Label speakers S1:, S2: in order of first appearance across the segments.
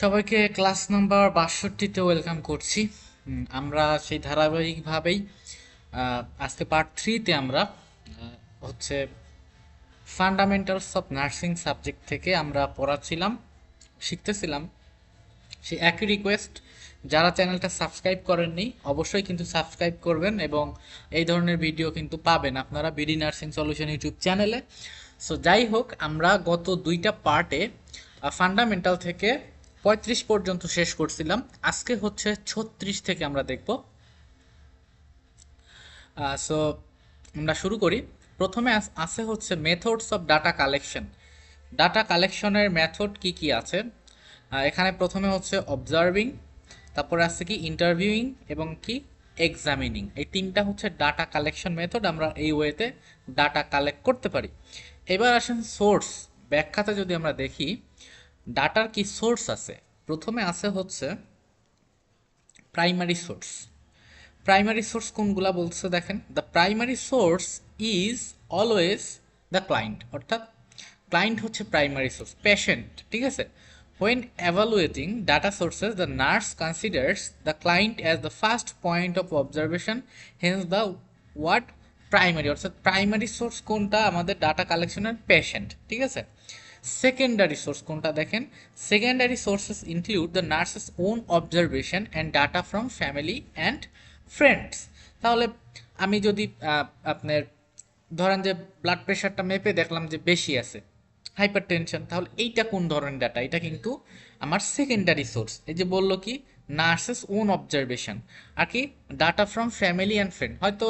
S1: সবাইকে class number বাষট্টিতে welcome করছি। আমরা সেই ধারাবাহিকভাবেই আজকে পার্ট থ্রিতে আমরা হচ্ছে ফান্ডামেন্টালস অফ নার্সিং সাবজেক্ট থেকে আমরা পড়াচ্ছিলাম, শিখতেছিলাম। সেই একই রিকোয়েস্ট যারা চ্যানেলটা সাবস্ক্রাইব করেননি, অবশ্যই কিন্তু সাবস্ক্রাইব করবেন এবং এই ধরনের ভিডিও কিন্তু পাবেন আপনারা B D nursing solution YouTube চ্যানেলে সো যাই হোক, আমরা গত দুইটা পার্টে ফান্ডামেন্টাল থেকে পঁয়ত্রিশ পর্যন্ত শেষ করছিলাম। আজকে হচ্ছে ছত্রিশ থেকে আমরা দেখব। সো আমরা শুরু করি। প্রথমে আছে হচ্ছে methods of data collection data কালেকশনের মেথড কি কি আছে? এখানে প্রথমে হচ্ছে অবজার্ভিং তারপরে আছে কি ইন্টারভিউইং এবং কি এক্সামিনিং এই তিনটা হচ্ছে ডাটা কালেকশন মেথড আমরা এই ওয়েতে ডাটা কালেক্ট করতে পারি। এবার আসেন সোর্স ব্যাখ্যাতে যদি আমরা দেখি ডাটার কি সোর্স আছে? প্রথমে আছে হচ্ছে প্রাইমারি সোর্স। প্রাইমারি সোর্স কোনগুলা বলছে দেখেন? The primary source is always the client অর্থাৎ ক্লায়েন্ট হচ্ছে প্রাইমারি সোর্স পেশেন্ট ঠিক আছে? When evaluating data sources the nurse considers the client as the first point of observation hence the word primary অর্থাৎ primary source কোনটা? আমাদের data কালেকশনের patient ঠিক আছে? সেকেন্ডারি সোর্স কোনটা দেখেন? Secondary sources include the nurse's own observation and data from family and friends তাহলে আমি যদি আপনার ধরেন যে ব্লাড প্রেশারটা মেপে দেখলাম যে বেশি আছে হাইপার টেনশন তাহলে এইটা কোন ধরনের ডাটা এটা কিন্তু আমার সেকেন্ডারি সোর্স এই যে বলল কি? নার্সেস ওন অবজারভেশন আর কি? Data from family and friend হয়তো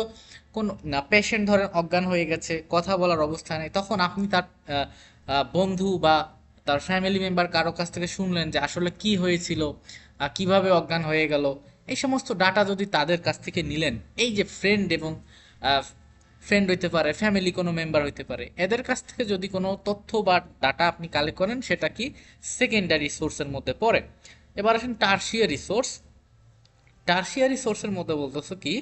S1: কোন পেশেন্ট ধরেন অজ্ঞান হয়ে গেছে, কথা বলার অবস্থা নেই, তখন আপনি তার বন্ধু বা তার ফ্যামিলি মেম্বার কারও কাছ থেকে শুনলেন যে আসলে কি হয়েছিল কীভাবে অজ্ঞান হয়ে গেল, এই সমস্ত ডাটা যদি তাদের কাছ থেকে নিলেন, এই যে ফ্রেন্ড এবং ফ্রেন্ড হইতে পারে ফ্যামিলি কোনো মেম্বার হইতে পারে, এদের কাছ থেকে যদি কোনো তথ্য বা ডাটা আপনি কালেক্ট করেন, সেটা কি সেকেন্ডারি সোর্সের মধ্যে পড়ে। এবার আসেন টার্সিয়ারি সোর্স টার্সিয়ারি সোর্সের মধ্যে বলতেছে কি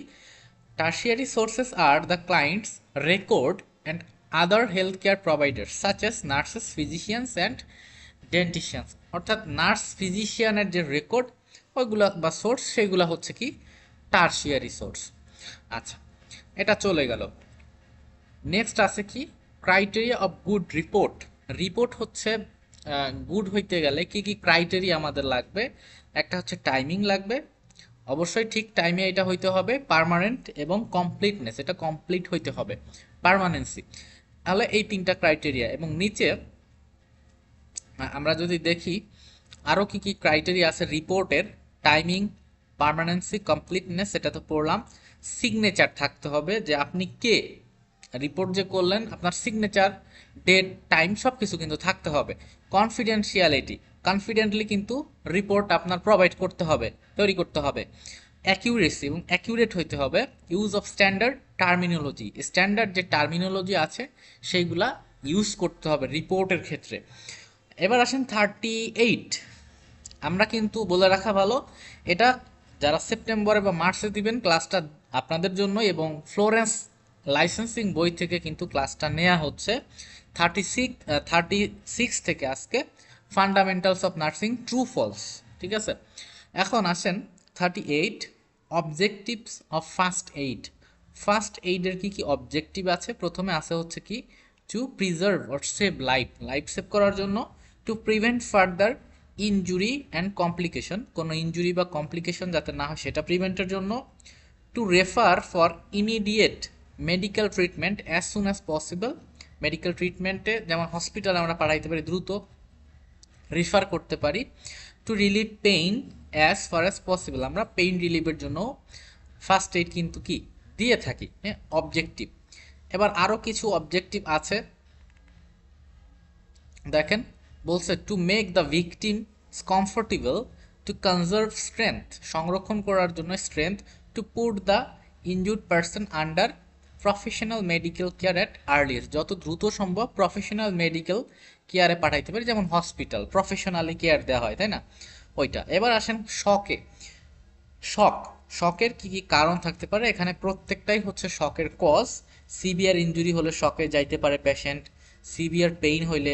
S1: tertiary sources are the client's record and other health care provider such as nurses physicians and dietitians অর্থাৎ নার্স ফিজিশিয়ানের যে রেকর্ড ওইগুলা বা সোর্স সেগুলা হচ্ছে কি? টার্সিয়ারি সোর্স আচ্ছা এটা চলে গেল। নেক্সট আছে কি? Criteria of good report report হচ্ছে গুড হইতে গেলে কি কি ক্রাইটেরিয়া আমাদের লাগবে? একটা হচ্ছে টাইমিং লাগবে। অবশ্যই ঠিক টাইমে এটা হইতে হবে। পার্মানেন্ট এবং কমপ্লিটনেস এটা কমপ্লিট হইতে হবে। পার্মানেন্সি তাহলে এই তিনটা ক্রাইটেরিয়া এবং নিচে আমরা যদি দেখি আরও কি কি ক্রাইটেরিয়া আছে রিপোর্টের টাইমিং পার্মানেন্সি কমপ্লিটনেস এটা তো পড়লাম। সিগনেচার থাকতে হবে যে আপনি কে? রিপোর্ট যে করলেন, আপনার সিগনেচার ডেট টাইম সব কিছু কিন্তু থাকতে হবে। কনফিডেন্সিয়ালিটি কনফিডেন্টলি কিন্তু রিপোর্ট আপনার প্রোভাইড করতে হবে, তৈরি করতে হবে। অ্যাকিউরেসি এবং অ্যাকিউরেট হইতে হবে। Use of standard terminology standard যে টার্মিনোলজি আছে, সেইগুলা ইউজ করতে হবে রিপোর্টের ক্ষেত্রে। এবার আসেন থার্টি এইট আমরা কিন্তু বলে রাখা ভালো, এটা যারা সেপ্টেম্বরে বা মার্চে দিবেন ক্লাসটা আপনাদের জন্য এবং ফ্লোরেন্স লাইসেন্সিং বই থেকে কিন্তু ক্লাসটা নেওয়া হচ্ছে। থার্টি সিক্স থার্টি সিক্স থেকে আজকে fundamentals of nursing true false ঠিক আছে? এখন আসেন thirty eight objectives of first aid first এইডের কি কি অবজেক্টিভ আছে? প্রথমে আছে হচ্ছে কি to preserve or save life life save করার জন্য to prevent further injury and complication কোনো ইনজুরি বা কমপ্লিকেশন যাতে না হয়, সেটা প্রিভেন্টের জন্য to refer for immediate medical treatment as soon as possible medical ট্রিটমেন্টে যেমন হসপিটালে আমরা পাঠাইতে পারি, দ্রুত রিফার করতে পারি। To relieve pain as far as possible আমরা পেইন রিলিভের জন্য ফার্স্ট এইড কিন্তু কি দিয়ে থাকি হ্যাঁ অবজেক্টিভ এবার আরও কিছু অবজেক্টিভ আছে। দেখেন, বলছে to make the victim comfortable to conserve strength সংরক্ষণ করার জন্য strength to put the injured person under professional medical care at earliest যত দ্রুত সম্ভব প্রফেশনাল মেডিকেল কেয়ারে পাঠাইতে পারি, যেমন হসপিটাল প্রফেশনালি কেয়ার দেওয়া হয়, তাই না? ওইটা। এবার আসেন শকে শক শকের কি কি কারণ থাকতে পারে? এখানে প্রত্যেকটাই হচ্ছে শকের কজ সিভিয়ার ইনজুরি হলে শকে যাইতে পারে পেশেন্ট সিভিয়ার পেইন হইলে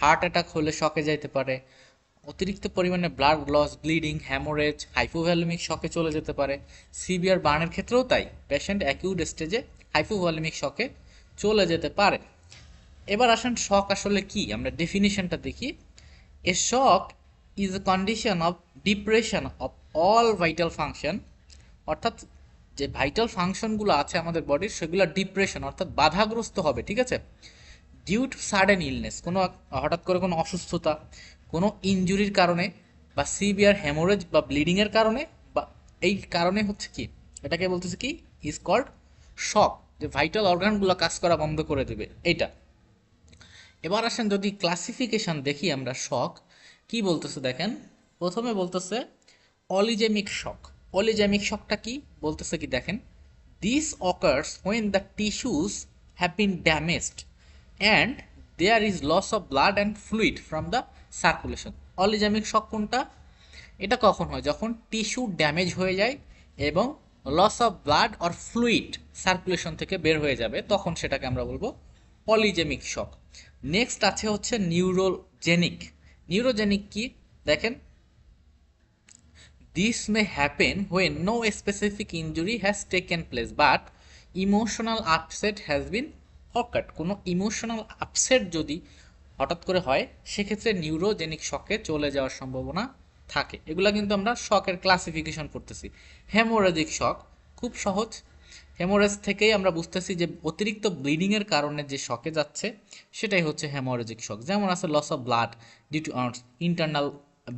S1: হার্ট অ্যাটাক হলে শকে যাইতে পারে, অতিরিক্ত পরিমাণে blood loss bleeding haemorrhage hypovolaemic শকে চলে যেতে পারে। সিভিয়ার বার্নের ক্ষেত্রেও তাই পেশেন্ট অ্যাকিউট স্টেজে হাইপোভ্যালমিক শকে চলে যেতে পারে। এবার আসেন শক আসলে কি? আমরা ডেফিনিশনটা দেখি। A shock is a condition of depression of all vital function অর্থাৎ যে ভাইটাল ফাংশনগুলো আছে আমাদের বডির সেগুলো ডিপ্রেশন অর্থাৎ বাধাগ্রস্ত হবে, ঠিক আছে? ডিউ টু সাডেন ইলনেস কোনো হঠাৎ করে কোনো অসুস্থতা, কোনো ইনজুরির কারণে বা সিভিয়ার হ্যামোরেজ বা ব্লিডিংয়ের কারণে বা এই কারণে হচ্ছে কি? এটাকে বলতেছে কি? ইজ কল্ড শক যে ভাইটাল অর্গানগুলো কাজ করা বন্ধ করে দেবে, এইটা। এবার আসেন যদি ক্লাসিফিকেশন দেখি আমরা শক কি বলতেছে দেখেন? প্রথমে বলতেছে অলিজেমিক শক অলিজেমিক শকটা কি? বলতেছে কি, দেখেন this occurs when the tissues have been damaged and there is loss of blood and fluid from the circulation oligaemic shock কোনটা? এটা কখন হয়? যখন টিস্যু ড্যামেজ হয়ে যায় এবং loss of blood or fluid circulation থেকে বের হয়ে যাবে, তখন সেটাকে আমরা বলব পলিজেমিক শক। নেক্সট আছে হচ্ছে নিউরোজেনিক নিউরোজেনিক কি? দেখেন this may happen when no specific injury has taken place but emotional upset has been caught কোনো ইমোশনাল আপসেট যদি হঠাৎ করে হয়, সেক্ষেত্রে নিউরোজেনিক শকে চলে যাওয়ার সম্ভাবনা থাকে। এগুলা কিন্তু আমরা শকের ক্লাসিফিকেশন করতেছি। হেমোরেজিক শক খুব সহজ। হেমোরেজ থেকেই আমরা বুঝতেছি যে অতিরিক্ত ব্লিডিংয়ের কারণে যে শকে যাচ্ছে, সেটাই হচ্ছে হেমোরেজিক শক যেমন আছে loss of blood due to internal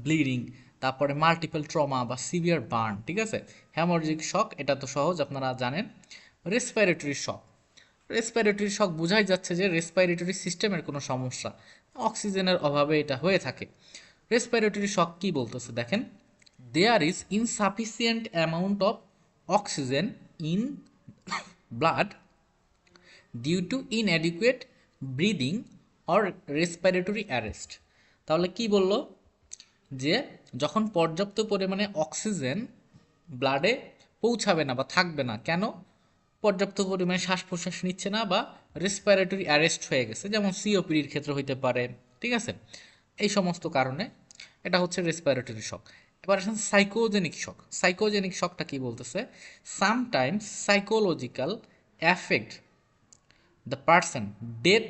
S1: bleeding তারপরে মাল্টিপল ট্রমা বা সিভিয়ার বার্ন ঠিক আছে? হেমোরেজিক শক এটা তো সহজ, আপনারা জানেন। রেসপাইরেটরি শক রেসপাইরেটরি শক বোঝাই যাচ্ছে যে রেসপাইরেটরি সিস্টেমের কোনো সমস্যা। অক্সিজেনের অভাবে এটা হয়ে থাকে। রেসপাইরেটরি শক কি বলতেছে দেখেন? There is insufficient amount of oxygen in blood due to inadequate breathing or respiratory arrest তাহলে কি বলল? যে যখন পর্যাপ্ত পরিমাণে অক্সিজেন ব্লাডে পৌঁছাবে না বা থাকবে না, কেন? পর্যাপ্ত পরিমাণে শ্বাস প্রশ্বাস নিচ্ছে না বা রেসপিরেটরি অ্যারেস্ট হয়ে গেছে, যেমন সিওপিডির ক্ষেত্রে হইতে পারে, ঠিক আছে? এই সমস্ত কারণে এটা হচ্ছে রেসপিরেটরি শক এবার আসেন সাইকোজেনিক শক সাইকোজেনিক শকটা কি বলতেছে? Sometimes psychological affect the person death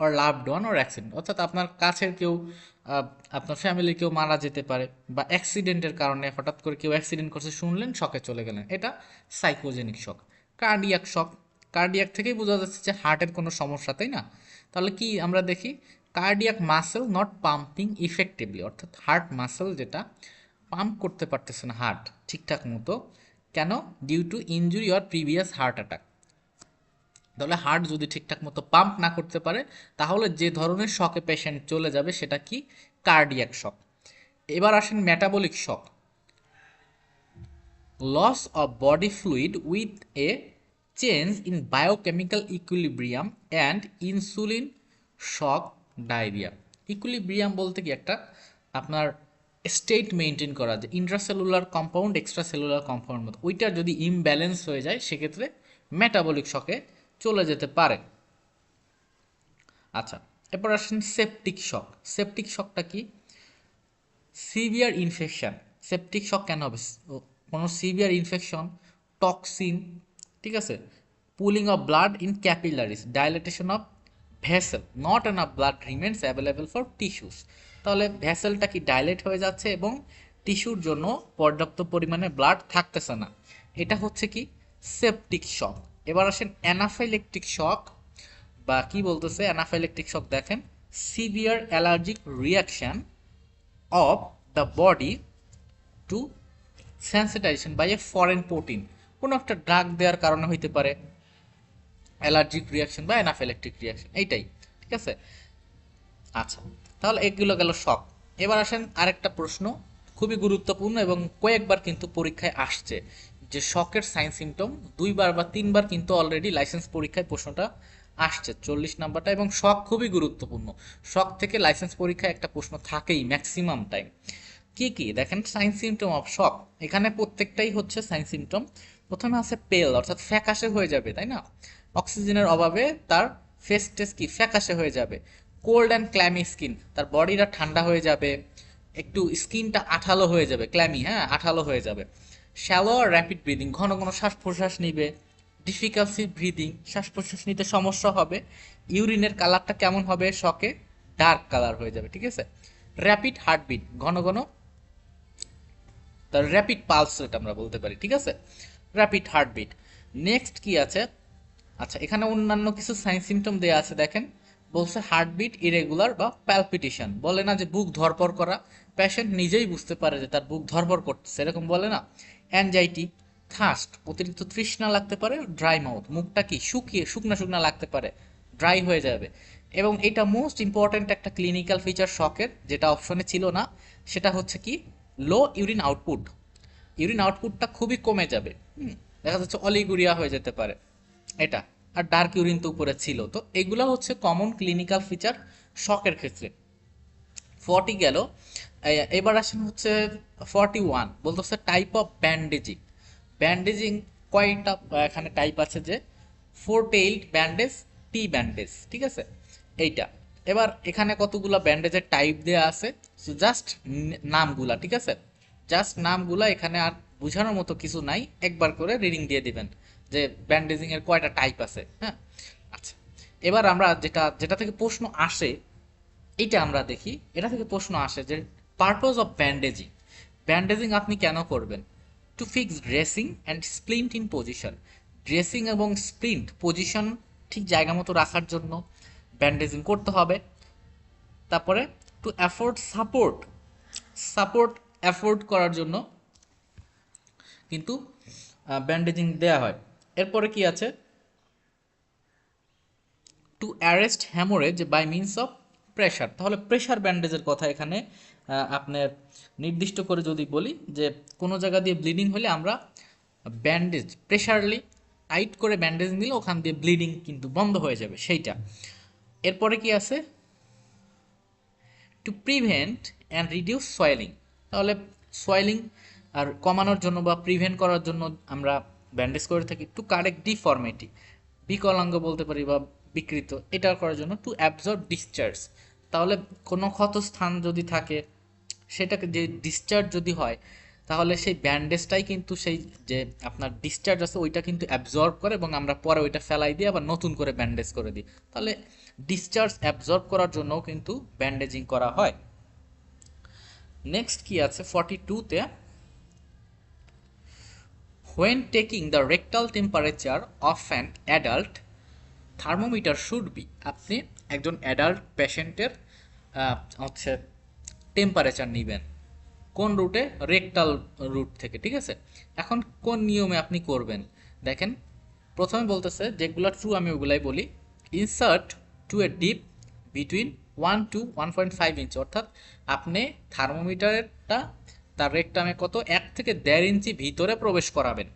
S1: or loved one or accident অর্থাৎ আপনার কাছের কেউ আপনার ফ্যামিলি কেউ মারা যেতে পারে বা অ্যাক্সিডেন্টের কারণে হঠাৎ করে কেউ অ্যাক্সিডেন্ট করছে, শুনলেন শকে চলে গেলেন। এটা psychogenic shock cardiac shock cardiac থেকেই বোঝা যাচ্ছে যে হার্টের কোনো সমস্যা, তাই না? তাহলে কি আমরা দেখি? Cardiac muscle not pumping effectively অর্থাৎ হার্ট মাসেল যেটা পাম্প করতে পারতেছে না হার্ট ঠিকঠাক মতো। কেন? Due to injury or previous heart attack তাহলে হার্ট যদি ঠিকঠাক মতো পাম্প না করতে পারে, তাহলে যে ধরনের শকে পেশেন্ট চলে যাবে সেটা কি? কার্ডিয়াক শক এবার আসেন metabolic shock loss of body fluid with a change in biochemical equilibrium and insulin shock diarrhoea equilibrium বলতে কি একটা? আপনার স্টেট মেনটেন করা, যে intracellular compound extra cellular compound মতো ওইটার যদি ইমব্যালেন্স হয়ে যায়, সেক্ষেত্রে মেটাবলিক শকে চলে যেতে পারে। আচ্ছা এরপর আসেন সেপটিক শক সেপটিক শকটা কি? সিভিয়ার ইনফেকশন সেপটিক শক কেন হবে? কোনো সিভিয়ার ইনফেকশন টক্সিন ঠিক আছে? Pooling of blood in capillaries dilatation of vessel not enough blood remains available for tissues তাহলে ভেসেলটা কি ডাইলেট হয়ে যাচ্ছে এবং টিস্যুর জন্য পর্যাপ্ত পরিমাণে ব্লাড থাকতেছে না। এটা হচ্ছে কি? সেপটিক শক এবার আসেন অ্যানাফাইলেকটিক শক, বা কি বলতেছে, অ্যানাফাইলেকটিক শক দেখেন, severe allergic reaction of the body to sensitization by a foreign protein. কোনো একটা ড্রাগ দেওয়ার কারণে হইতে পারে, অ্যালার্জিক রিয়াকশন বা অ্যানাফিল্যাক্টিক রিয়াকশন এইটাই, ঠিক আছে? আচ্ছা তাহলে এগুলো গেল শক। এবার আসেন আরেকটা প্রশ্ন, খুবই গুরুত্বপূর্ণ এবং কয়েকবার কিন্তু পরীক্ষায় আসছে। যে শকের সাইন সিমটম, দুইবার বা তিনবার কিন্তু অলরেডি লাইসেন্স পরীক্ষায় প্রশ্নটা আসছে চল্লিশ নাম্বারটা, এবং শক খুবই গুরুত্বপূর্ণ। শক থেকে লাইসেন্স পরীক্ষায় একটা প্রশ্ন থাকেই ম্যাক্সিমাম টাইম কি কি? দেখেন, সাইন সিমটম অফ শক। এখানে প্রত্যেকটাই হচ্ছে সাইন সিমটম। প্রথমে আছে পেল, অর্থাৎ ফ্যাকাশে হয়ে যাবে, তাই না? অক্সিজেনের অভাবে তার ফেস টেস কি? ফ্যাকাশে হয়ে যাবে। কোল্ড অ্যান্ড ক্ল্যামি স্কিন তার বডিটা ঠান্ডা হয়ে যাবে। একটু স্কিনটা আঠালো হয়ে যাবে ক্ল্যামি হ্যাঁ আঠালো হয়ে যাবে। শ্যালো আর র্যাপিড ব্রিদিং ঘন ঘন শ্বাস প্রশ্বাস নিবে ডিফিকাল্সি ব্রিদিং শ্বাস প্রশ্বাস নিতে সমস্যা হবে, ইউরিনের কালারটা কেমন হবে? শকে ডার্ক কালার হয়ে যাবে, ঠিক আছে? র্যাপিড হার্টবিট ঘন ঘন, তার র্যাপিড পালস রেট আমরা বলতে পারি, ঠিক আছে? র্যাপিড হার্টবিট নেক্সট কি আছে? আচ্ছা এখানে অন্যান্য কিছু সাইন সিমটম দেওয়া আছে, দেখেন। বলছে হার্টবিট ইরেগুলার বা প্যালপিটেশন বলে না যে বুক ধরপর করা পেশেন্ট নিজেই বুঝতে পারে যে তার বুক ধরপর করতেছে, এরকম বলে না। অ্যানজাইটি থাস্ট অতিরিক্ত তৃষ্ণা লাগতে পারে ড্রাই মাউথ মুখটা কি শুকিয়ে, শুকনা শুকনা লাগতে পারে ড্রাই হয়ে যাবে। এবং এটা মোস্ট ইম্পর্ট্যান্ট একটা ক্লিনিক্যাল ফিচার শকের যেটা অপশনে ছিল না, সেটা হচ্ছে কি লো ইউরিন আউটপুট ইউরিন আউটপুটটা খুবই কমে যাবে। দেখা যাচ্ছে অলিগুরিয়া হয়ে যেতে পারে। এটা, আর ডার্ক ইউরিন তো উপরে ছিল। তো এগুলো হচ্ছে কমন ক্লিনিক্যাল ফিচার শকের ক্ষেত্রে। ফর্টি গেল এবার আসেন হচ্ছে ফর্টি ওয়ান বলতেছে টাইপ অফ ব্যান্ডেজিং ব্যান্ডেজিং কয়টা, এখানে টাইপ আছে যে four tailed bandage T bandage ঠিক আছে? এইটা। এবার এখানে কতগুলো ব্যান্ডেজের টাইপ দেওয়া আছে? জাস্ট নামগুলা, ঠিক আছে? জাস্ট নামগুলা এখানে আর বোঝানোর মতো কিছু নাই। একবার করে রিডিং দিয়ে দিবেন যে ব্যান্ডেজিং এর কয়টা টাইপ আছে হ্যাঁ? আচ্ছা এবার আমরা যেটা যেটা থেকে প্রশ্ন আসে, এইটা আমরা দেখি। এটা থেকে প্রশ্ন আসে যে পারপোজ অফ ব্যান্ডেজিং ব্যান্ডেজিং আপনি কেন করবেন? To fix dressing and splint in position dressing এবং স্প্লিন্ট পজিশন ঠিক জায়গা মতো রাখার জন্য ব্যান্ডেজিং করতে হবে। তারপরে to afford support support afford করার জন্য কিন্তু ব্যান্ডেজিং দেয়া হয়। এরপরে কি আছে? To arrest haemorrhage by means of pressure তাহলে প্রেশার ব্যান্ডেজের কথা এখানে আপনার নির্দিষ্ট করে যদি বলি যে কোনো জায়গা দিয়ে ব্লিডিং হলে আমরা ব্যান্ডেজ প্রেশারলি টাইট করে ব্যান্ডেজ নিলে ওখান দিয়ে ব্লিডিং কিন্তু বন্ধ হয়ে যাবে, সেইটা। এরপরে কি আছে? To prevent and reduce soiling তাহলে সয়েলিং আর কমানোর জন্য বা প্রিভেন্ট করার জন্য আমরা ব্যান্ডেজ করে থাকি। টু কারেক্ট ডিফর্মিটি বিকলাঙ্গ বলতে পারি বা বিকৃত। এটা করার জন্য টু অ্যাবজর্ব ডিসচার্জ তাহলে কোনো ক্ষত স্থান যদি থাকে সেটাকে যে ডিসচার্জ যদি হয়, তাহলে সেই ব্যান্ডেজটাই কিন্তু সেই যে আপনার ডিসচার্জ আছে, ওইটা কিন্তু অ্যাবজর্ব করে এবং আমরা পরে ওইটা ফেলাই দিয়ে আবার নতুন করে ব্যান্ডেজ করে দিই। তাহলে ডিসচার্জ অ্যাবজর্ব করার জন্যও কিন্তু ব্যান্ডেজিং করা হয়। নেক্সট কি আছে? ফর্টি টুতে when taking the rectal temperature of an adult thermometer should be আপনি একজন অ্যাডাল্ট পেশেন্টের হচ্ছে টেম্পারেচার নেবেন। কোন রুটে রেকটাল রুট থেকে, ঠিক আছে? এখন কোন নিয়মে আপনি করবেন? দেখেন, প্রথমে বলতেছে যেগুলো ট্রু আমি ওগুলাই বলি। Insert to a deep between one to one point five inch অর্থাৎ আপনি থার্মোমিটারটা তার রেকটামে কত? এক থেকে দেড় ইঞ্চি ভিতরে প্রবেশ করাবেন।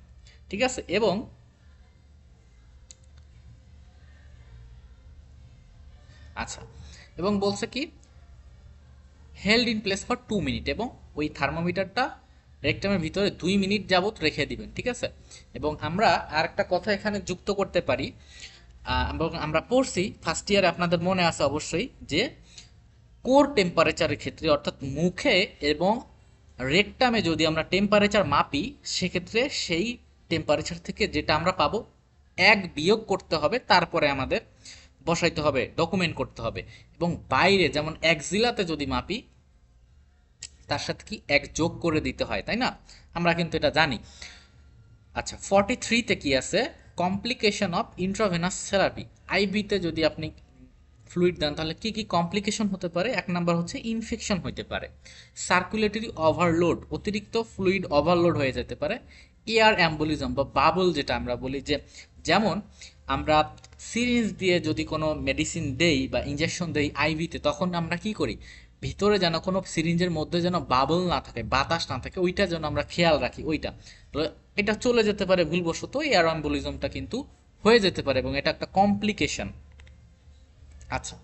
S1: ঠিক আছে? এবং আচ্ছা এবং বলছে কি? Held in place for two minute এবং ওই থার্মোমিটারটা রেকটামের ভিতরে দুই মিনিট যাবত রেখে দিবেন, ঠিক আছে? এবং আমরা আর একটা কথা এখানে যুক্ত করতে পারি। এবং আমরা পড়ছি ফার্স্ট ইয়ারে আপনাদের মনে আছে অবশ্যই যে কোর টেম্পারেচারের ক্ষেত্রে, অর্থাৎ মুখে এবং রেকটামে যদি আমরা টেম্পারেচার মাপি, সেক্ষেত্রে সেই টেম্পারেচার থেকে যেটা আমরা পাবো, এক বিয়োগ করতে হবে, তারপরে আমাদের বসাইতে হবে ডকুমেন্ট করতে হবে। এবং বাইরে যেমন এক একজিলাতে যদি মাপি তার সাথে কি এক যোগ করে দিতে হয়, তাই না? আমরা কিন্তু এটা জানি। আচ্ছা ফর্টি থ্রিতে কি আছে? কমপ্লিকেশন অফ ইন্ট্রাভেনাস থেরাপি আইভিতে যদি আপনি ফ্লুইড দেন, তাহলে কি কি কমপ্লিকেশন হতে পারে? এক নাম্বার হচ্ছে ইনফেকশন হতে পারে। সার্কুলেটরি ওভারলোড অতিরিক্ত ফ্লুইড ওভারলোড হয়ে যেতে পারে। এয়ার অ্যাম্বুলিজম বা বাবল যেটা আমরা বলি, যে যেমন আমরা সিরিঞ্জ দিয়ে যদি কোনো মেডিসিন দেই বা ইনজেকশন দেই আইভিতে তখন আমরা কি করি? ভিতরে যেন কোনো সিরিঞ্জের মধ্যে যেন বাবল না থাকে, বাতাস না থাকে, ওইটা যেন আমরা খেয়াল রাখি, ওইটা। এটা চলে যেতে পারে ভুলবশত এয়ার অ্যাম্বুলিজমটা কিন্তু হয়ে যেতে পারে এবং এটা একটা কমপ্লিকেশন আচ্ছা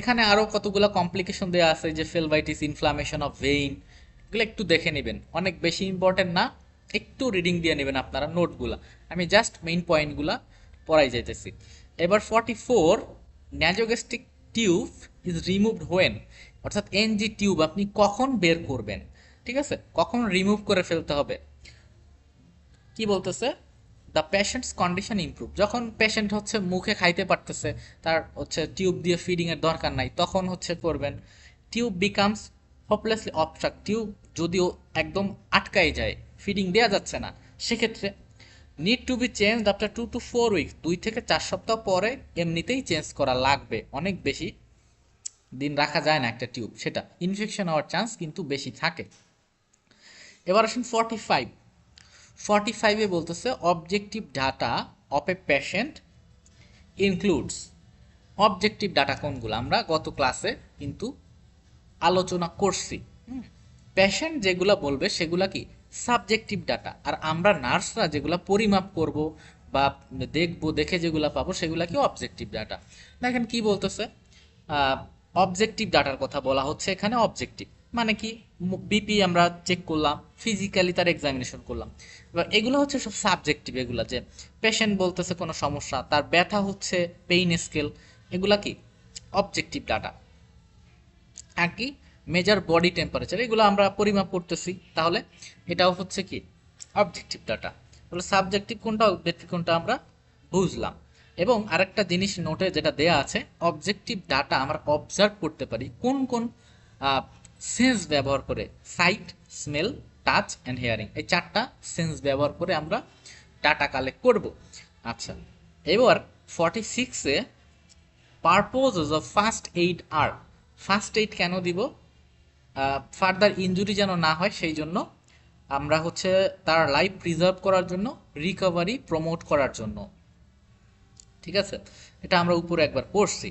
S1: এখানে আরও কতগুলো কমপ্লিকেশন দেওয়া আছে যে ফেলভাইটিস ইনফ্লামেশন অফ ভেইন এগুলো একটু দেখে নেবেন। অনেক বেশি ইম্পর্টেন্ট না, একটু রিডিং দিয়ে নেবেন আপনারা নোটগুলা আমি জাস্ট মেইন পয়েন্টগুলা পড়াই যাইতেছি। এবার forty four nasogastric tube is removed when অর্থাৎ এনজি টিউব আপনি কখন বের করবেন, ঠিক আছে? কখন রিমুভ করে ফেলতে হবে? কি বলতেছে? দ্য পেশেন্টস কন্ডিশন ইমপ্রুভ যখন পেশেন্ট হচ্ছে মুখে খাইতে পারতেছে, তার হচ্ছে টিউব দিয়ে ফিডিং এর দরকার নাই, তখন হচ্ছে করবেন tube becomes hopelessly obstruct tube যদিও একদম আটকাই যায় ফিডিং দেওয়া যাচ্ছে না, সেক্ষেত্রে need to be change after two to four weeks দুই থেকে চার সপ্তাহ পরে এমনিতেই চেঞ্জ করা লাগবে, অনেক বেশি দিন রাখা যায় না একটা টিউব, সেটা ইনফেকশন হওয়ার চান্স কিন্তু বেশি থাকে। এবার আসুন ফর্টি ফাইভ ফর্টি ফাইভে বলতেছে objective data of a patient includes objective data কোনগুলো? আমরা গত ক্লাসে কিন্তু আলোচনা করছি। পেশেন্ট যেগুলো বলবে, সেগুলা কি? সাবজেক্টিভ ডাটা আর আমরা নার্সরা যেগুলো পরিমাপ করব বা দেখব, দেখে যেগুলো পাবো, সেগুলা কি অবজেক্টিভ ডাটা দেখেন কি বলতেছে? অবজেক্টিভ ডাটার কথা বলা হচ্ছে এখানে অবজেক্টিভ মানে কি? বিপি আমরা চেক করলাম ফিজিক্যালি তার এক্সামিনেশন করলাম। এবার এগুলো হচ্ছে সব সাবজেক্টিভ এগুলো যে পেশেন্ট বলতেছে কোনো সমস্যা, তার ব্যথা হচ্ছে পেইন স্কেল এগুলা কি? অবজেক্টিভ ডাটা আর কি? মেজার বডি টেম্পারেচার এগুলো আমরা পরিমাপ করতেছি। তাহলে এটাও হচ্ছে কি? অবজেক্টিভ ডাটা তাহলে সাবজেক্টিভ কোনটা অবজেক্টিভ কোনটা আমরা বুঝলাম। এবং আরেকটা জিনিস নোটে যেটা দেয়া আছে অবজেক্টিভ ডাটা আমরা অবজার্ভ করতে পারি কোন কোন সেন্স ব্যবহার করে sight smell touch and hearing এই চারটা সেন্স ব্যবহার করে আমরা ডাটা কালেক্ট করব। আচ্ছা এবার ফর্টি সিক্সে পারপোজেস অফ ফার্স্ট এইড আর ফার্স্ট এইড কেন দিব? ফার্দার ইনজুরি যেন না হয় সেই জন্য আমরা হচ্ছে তার লাইফ প্রিজার্ভ করার জন্য রিকভারি প্রমোট করার জন্য। ঠিক আছে? এটা আমরা উপরে একবার পড়ছি।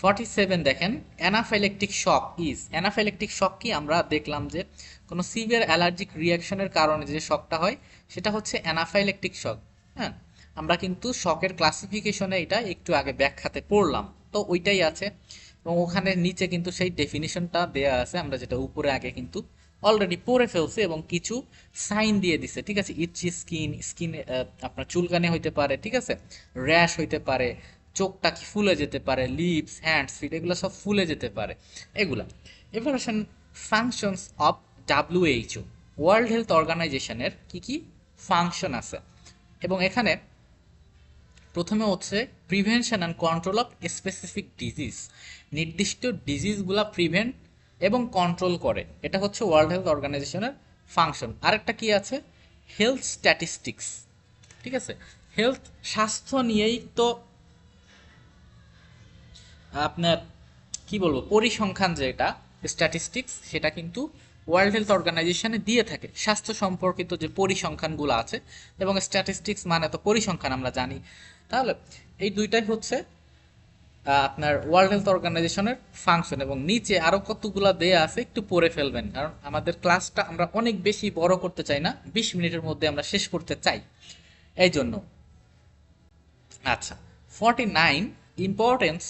S1: ফর্টি সেভেন দেখেন anaphylactic shock is anaphylactic shock কি? আমরা দেখলাম যে কোনো সিভিয়ার অ্যালার্জিক রিয়াকশনের কারণে যে শকটা হয়, সেটা হচ্ছে অ্যানাফাইলেকটিক শক হ্যাঁ? আমরা কিন্তু শকের ক্লাসিফিকেশনে এটা একটু আগে ব্যাখ্যাতে পড়লাম। তো ওইটাই আছে এবং ওখানে নিচে কিন্তু সেই ডেফিনিশনটা দেয়া আছে। আমরা যেটা উপরে আগে কিন্তু অলরেডি পরে ফেলছে এবং কিছু সাইন দিয়ে দিছে, ঠিক আছে? ইচ্ছি স্কিন স্কিন আপনার চুলকানি হইতে পারে, ঠিক আছে? র্যাশ হইতে পারে, চোখটা কি ফুলে যেতে পারে লিপস হ্যান্ডস ফিট এগুলো সব ফুলে যেতে পারে। এগুলা। এবার আসেন functions of W H O world health অর্গানাইজেশনের কি কি? ফাংশন আছে। এবং এখানে প্রথমে হচ্ছে prevention and control of specific disease নির্দিষ্ট ডিজিজগুলা প্রিভেন্ট এবং কন্ট্রোল করে। এটা হচ্ছে ওয়ার্ল্ড হেলথ অর্গানাইজেশনের ফাংশন আরেকটা কি আছে? হেলথ স্ট্যাটিস্টিক্স ঠিক আছে? হেলথ স্বাস্থ্য নিয়েই তো আপনার, কি বলব, পরিসংখ্যান যেটা স্ট্যাটিস্টিক্স সেটা কিন্তু ওয়ার্ল্ড হেলথ অর্গানাইজেশনে দিয়ে থাকে। স্বাস্থ্য সম্পর্কিত যে পরিসংখ্যানগুলো আছে এবং স্ট্যাটিস্টিক্স মানে তো পরিসংখ্যান আমরা জানি। তাহলে এই দুইটাই হচ্ছে আপনার ওয়ার্ল্ড হেলথ অর্গানাইজেশনের ফাংশন এবং নিচে আরও কতগুলো দেয়া আছে একটু পড়ে ফেলবেন। কারণ আমাদের ক্লাসটা আমরা অনেক বেশি বড় করতে চাই না, বিশ মিনিটের মধ্যে আমরা শেষ করতে চাই। এই জন্য। আচ্ছা forty nine importance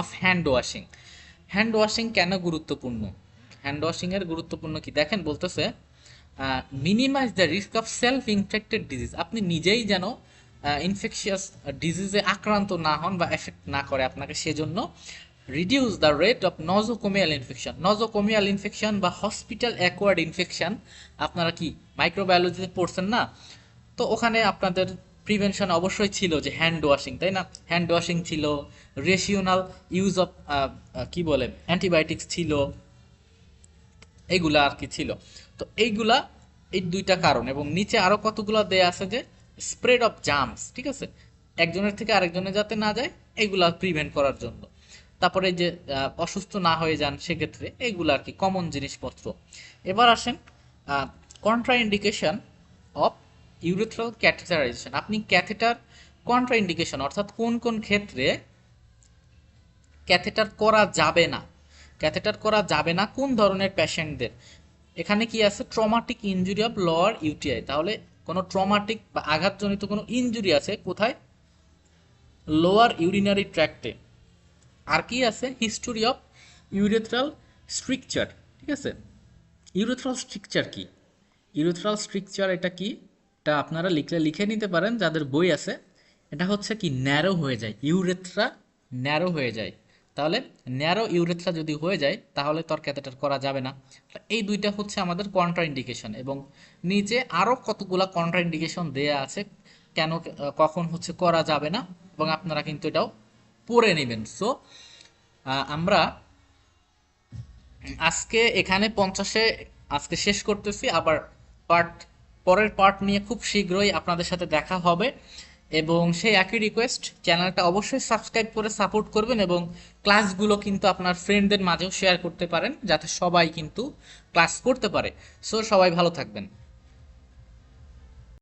S1: of hand washing hand washing কেন গুরুত্বপূর্ণ? হ্যান্ড ওয়াশিং এর গুরুত্বপূর্ণ কি? দেখেন বলতেছে minimise the risk of self infected disease আপনি নিজেই যেন ইনফেকশিয়াস ডিজিজে আক্রান্ত না হন বা এফেক্ট না করে আপনাকে, সেজন্য reduce the rate of nosocomial infection nosocomial infection বা হসপিটাল অ্যাকোয়ার্ড ইনফেকশন আপনারা কি মাইক্রোবায়োলজিতে পড়ছেন না? তো ওখানে আপনাদের প্রিভেনশন অবশ্যই ছিল যে হ্যান্ড ওয়াশিং তাই না? হ্যান্ড ওয়াশিং ছিল রেশিওনাল ইউজ অফ কি বলে অ্যান্টিবায়োটিক্স ছিল এইগুলা আর কি ছিল। তো এইগুলা, এই দুইটা কারণ এবং নিচে আরও কতগুলো দেয়া আছে যে স্প্রেড অফ জামস ঠিক আছে? একজনের থেকে আরেকজনে যাতে না যায় এইগুলা প্রিভেন্ট করার জন্য। তারপরে যে অসুস্থ না হয়ে যান সেক্ষেত্রে এইগুলো আর কি কমন জিনিসপত্র। এবার আসেন contraindication of urethral catheterisation আপনি ক্যাথেটার কন্ট্রা ইন্ডিকেশন অর্থাৎ কোন কোন ক্ষেত্রে ক্যাথেটার করা যাবে না। ক্যাথেটার করা যাবে না কোন ধরনের পেশেন্টদের এখানে কি আছে? Traumatic injury of lower U T I তাহলে কোনো ট্রমাটিক বা আঘাতজনিত কোনো ইনজুরি আছে, কোথায়? লোয়ার ইউরিনারি ট্র্যাক্টে আর কি আছে? হিস্টোরি অফ ইউরেথ্রাল স্ট্রিকচার ঠিক আছে? ইউরেথ্রাল স্ট্রিকচার কি? ইউরেথ্রাল স্ট্রিকচার এটা কি? এটা আপনারা লিখলে লিখে নিতে পারেন, যাদের বই আছে। এটা হচ্ছে কি ন্যারো হয়ে যায়। ইউরেথ্রা ন্যারো হয়ে যায়। তাহলে ন্যারো ইউরেথ্রা যদি হয়ে যায়, তাহলে তো আর ক্যাথেটার করা যাবে না। এই দুইটা হচ্ছে আমাদের কন্ট্রা ইন্ডিকেশন এবং নিচে আরও কতগুলা কন্ট্রা ইন্ডিকেশন দেয়া আছে, কেন, কখন হচ্ছে করা যাবে না, এবং আপনারা কিন্তু এটাও পড়ে নেবেন। সো আমরা আজকে এখানে পঞ্চাশে, আজকে শেষ করতেছি, আবার পার্ট পরের পার্ট নিয়ে খুব শীঘ্রই আপনাদের সাথে দেখা হবে। এবং সেই একই রিকোয়েস্ট চ্যানেলটা অবশ্যই সাবস্ক্রাইব করে সাপোর্ট করবেন এবং ক্লাসগুলো কিন্তু আপনার ফ্রেন্ডদের মাঝেও শেয়ার করতে পারেন, যাতে সবাই কিন্তু ক্লাস করতে পারে। সো সবাই ভালো থাকবেন।